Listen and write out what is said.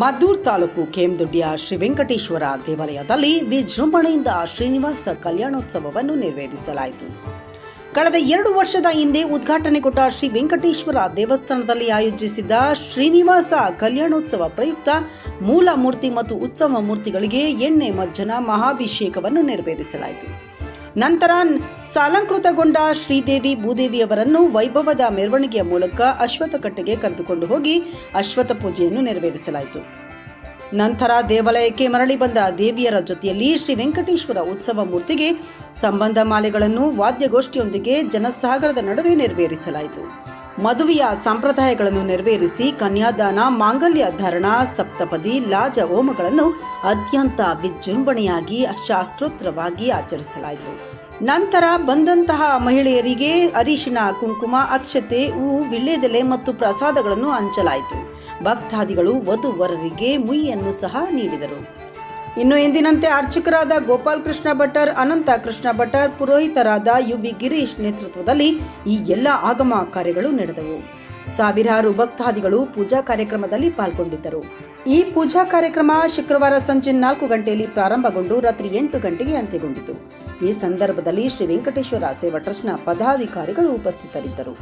ಮದ್ದೂರು ತಾಲೂಕು ಕೇಮದುಡ್ಡಿಯ ಶ್ರೀ ವೆಂಕಟೇಶ್ವರ ದೇವಾಲಯದಲ್ಲಿ ವಿಜೃಂಭಣೆಯಿಂದ ಶ್ರೀನಿವಾಸ ಕಲ್ಯಾಣೋತ್ಸವವನ್ನು ನೆರವೇರಿಸಲಾಯಿತು. ಕಳೆದ ಎರಡು ವರ್ಷದ ಹಿಂದೆ ಉದ್ಘಾಟನೆಗೊಂಡ ಶ್ರೀ ವೆಂಕಟೇಶ್ವರ ದೇವಸ್ಥಾನದಲ್ಲಿ ಆಯೋಜಿಸಿದ್ದ ಶ್ರೀನಿವಾಸ ಕಲ್ಯಾಣೋತ್ಸವ ಪ್ರಯುಕ್ತ ಮೂಲ ಮೂರ್ತಿ ಮತ್ತು ಉತ್ಸವ ಮೂರ್ತಿಗಳಿಗೆ ಎಣ್ಣೆ ಮಜ್ಜನ ಮಹಾಭಿಷೇಕವನ್ನು ನೆರವೇರಿಸಲಾಯಿತು. ನಂತರ ಸಾಲಂಕೃತಗೊಂಡ ಶ್ರೀದೇವಿ ಭೂದೇವಿಯವರನ್ನು ವೈಭವದ ಮೆರವಣಿಗೆಯ ಮೂಲಕ ಅಶ್ವತ್ಥಕಟ್ಟೆಗೆ ಕರೆದುಕೊಂಡು ಹೋಗಿ ಅಶ್ವತ್ಥ ಪೂಜೆಯನ್ನು ನೆರವೇರಿಸಲಾಯಿತು. ನಂತರ ದೇವಾಲಯಕ್ಕೆ ಮರಳಿ ಬಂದ ದೇವಿಯರ ಜೊತೆಯಲ್ಲಿ ಶ್ರೀ ವೆಂಕಟೇಶ್ವರ ಉತ್ಸವ ಮೂರ್ತಿಗೆ ಸಂಬಂಧ ಮಾಲೆಗಳನ್ನು ವಾದ್ಯಗೋಷ್ಠಿಯೊಂದಿಗೆ ಜನಸಾಗರದ ನಡುವೆ ನೆರವೇರಿಸಲಾಯಿತು. ಮದುವೆಯ ಸಂಪ್ರದಾಯಗಳನ್ನು ನೆರವೇರಿಸಿ ಕನ್ಯಾದಾನ, ಮಾಂಗಲ್ಯ ಧಾರಣ, ಸಪ್ತಪದಿ, ಲಾಜ ಹೋಮಗಳನ್ನು ಅತ್ಯಂತ ವಿಜೃಂಭಣೆಯಾಗಿ ಶಾಸ್ತ್ರೋತ್ರವಾಗಿ ಆಚರಿಸಲಾಯಿತು. ನಂತರ ಬಂದಂತಹ ಮಹಿಳೆಯರಿಗೆ ಅರಿಶಿನ, ಕುಂಕುಮ, ಅಕ್ಷತೆ, ಹೂವು ವಿಳ್ಳೆದೆಲೆ ಮತ್ತು ಪ್ರಸಾದಗಳನ್ನು ಹಂಚಲಾಯಿತು. ಭಕ್ತಾದಿಗಳು ವಧುವರರಿಗೆ ಮುಯ್ಯನ್ನು ಸಹ ನೀಡಿದರು. ಇನ್ನು ಎಂದಿನಂತೆ ಅರ್ಚಕರಾದ ಗೋಪಾಲ್ ಕೃಷ್ಣ ಭಟ್ಟರ್, ಅನಂತ ಕೃಷ್ಣ ಭಟ್ಟರ್, ಪುರೋಹಿತರಾದ ಯು ವಿ ಗಿರೀಶ್ ನೇತೃತ್ವದಲ್ಲಿ ಈ ಎಲ್ಲ ಆಗಮ ಕಾರ್ಯಗಳು ನಡೆದವು. ಸಾವಿರಾರು ಭಕ್ತಾದಿಗಳು ಪೂಜಾ ಕಾರ್ಯಕ್ರಮದಲ್ಲಿ ಪಾಲ್ಗೊಂಡಿದ್ದರು. ಈ ಪೂಜಾ ಕಾರ್ಯಕ್ರಮ ಶುಕ್ರವಾರ ಸಂಜೆ ನಾಲ್ಕು ಗಂಟೆಯಲ್ಲಿ ಪ್ರಾರಂಭಗೊಂಡು ರಾತ್ರಿ ಎಂಟು ಗಂಟೆಗೆ ಅಂತ್ಯಗೊಂಡಿತು. ಈ ಸಂದರ್ಭದಲ್ಲಿ ಶ್ರೀ ವೆಂಕಟೇಶ್ವರ ಸೇವಾ ಟ್ರಸ್ಟ್ನ ಪದಾಧಿಕಾರಿಗಳು ಉಪಸ್ಥಿತರಿದ್ದರು.